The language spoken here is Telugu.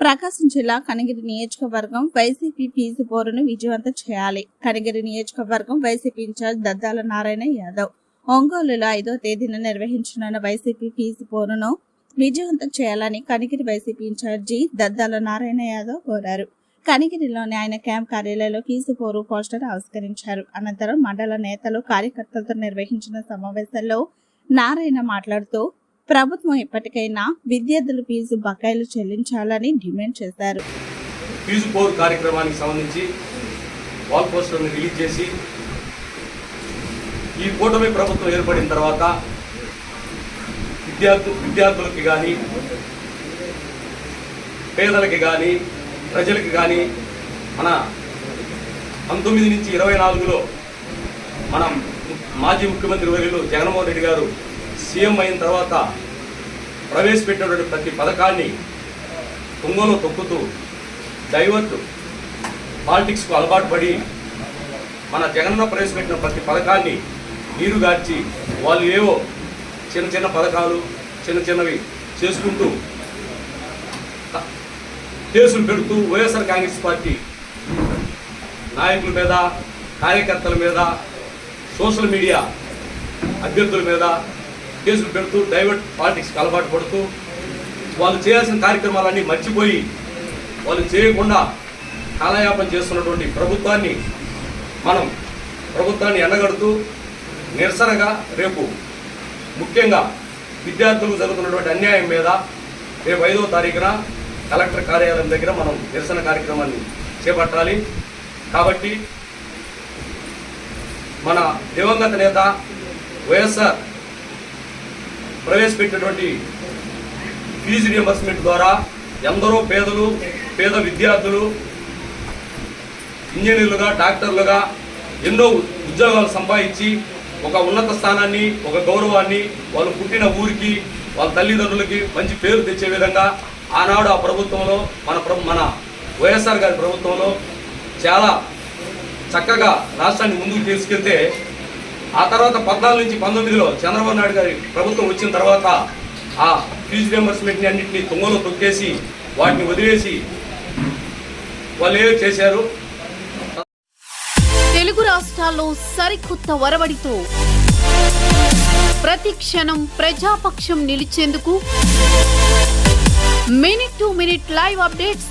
ప్రకాశం జిల్లా కనగిరి నియోజకవర్గం వైసీపీ ఫీజు పోరును విజయవంతం చేయాలి. కనగిరి నియోజకవర్గం వైసీపీ ఇన్ఛార్జ్ దద్దాల నారాయణ యాదవ్ ఒంగోలులో ఐదో తేదీన నిర్వహించనున్న వైసీపీ ఫీజు పోరును విజయవంతం చేయాలని కనగిరి వైసీపీ ఇన్ఛార్జి దద్దాల నారాయణ యాదవ్ కోరారు. కనిగిరిలోని ఆయన క్యాంప్ కార్యాలయంలో ఫీజు పోరు పోస్టర్ ఆవిష్కరించారు. అనంతరం మండల నేతలు కార్యకర్తలతో నిర్వహించిన సమావేశంలో నారాయణ మాట్లాడుతూ ప్రభుత్వం ఎప్పటికైనా విద్యార్థుల ఫీజు బకాయిలు చెల్లించాలని డిమాండ్ చేశారు. ఫీజు పోర్ కార్యక్రమానికి సంబంధించి వాల్ పోస్టర్ని రిలీజ్ చేసి ఈ కూటమి ప్రభుత్వం ఏర్పడిన తర్వాత విద్యార్థు విద్యార్థులకి కానీ పేదలకి కానీ ప్రజలకి కానీ మన పంతొమ్మిది నుంచి ఇరవై నాలుగులో మనం మాజీ ముఖ్యమంత్రి వర్యులు జగన్మోహన్ రెడ్డి గారు సీఎం అయిన తర్వాత ప్రవేశపెట్టినటువంటి ప్రతి పథకాన్ని తుంగలో తొక్కుతూ డైవర్ట్ పాలిటిక్స్కు అలవాటు పడి మన జగనన్న ప్రవేశపెట్టిన ప్రతి పథకాన్ని నీరుగార్చి వాళ్ళు ఏవో చిన్న చిన్న పథకాలు చిన్న చిన్నవి చేసుకుంటూ కేసులు పెడుతూ వైఎస్ఆర్ కాంగ్రెస్ పార్టీ నాయకుల మీద కార్యకర్తల మీద సోషల్ మీడియా అభ్యర్థుల మీద కేసులు పెడుతూ డైవర్ట్ పాలిటిక్స్కి అలవాటు పడుతూ వాళ్ళు చేయాల్సిన కార్యక్రమాలన్నీ మర్చిపోయి వాళ్ళు చేయకుండా కాలయాపన చేస్తున్నటువంటి ప్రభుత్వాన్ని మనం ప్రభుత్వాన్ని ఎండగడుతూ నిరసనగా రేపు ముఖ్యంగా విద్యార్థులకు జరుగుతున్నటువంటి అన్యాయం మీద రేపు ఐదో తారీఖున కలెక్టర్ కార్యాలయం దగ్గర మనం నిరసన కార్యక్రమాన్ని చేపట్టాలి. కాబట్టి మన దివంగత నేత వైఎస్ఆర్ ప్రవేశపెట్టినటువంటి ఫీజు రియంబర్స్మెంట్ ద్వారా ఎందరో పేదలు పేద విద్యార్థులు ఇంజనీర్లుగా డాక్టర్లుగా ఎన్నో ఉద్యోగాలు సంపాదించి ఒక ఉన్నత స్థానాన్ని ఒక గౌరవాన్ని వాళ్ళు పుట్టిన ఊరికి వాళ్ళ తల్లిదండ్రులకి మంచి పేరు తెచ్చే విధంగా ఆనాడు ఆ ప్రభుత్వంలో మన ప్రభు మన వైఎస్ఆర్ గారి ప్రభుత్వంలో చాలా చక్కగా రాష్ట్రాన్ని ముందుకు తీసుకెళ్తే ఆ తర్వాత పద్నాలుగు నుంచి పంతొమ్మిదిలో చంద్రబాబు నాయుడు గారి ప్రభుత్వం వచ్చిన తర్వాత ఆ ఫీజు రియంబర్స్మెంట్ని అన్నింటినీ తుంగలో తొక్కేసి వాటిని వదిలేసి వాళ్ళు చేశారు. తెలుగు రాష్ట్రాల్లో సరికొత్త వరవడితో ప్రతి క్షణం ప్రజాపక్షం నిలిచేందుకు minute to minute live updates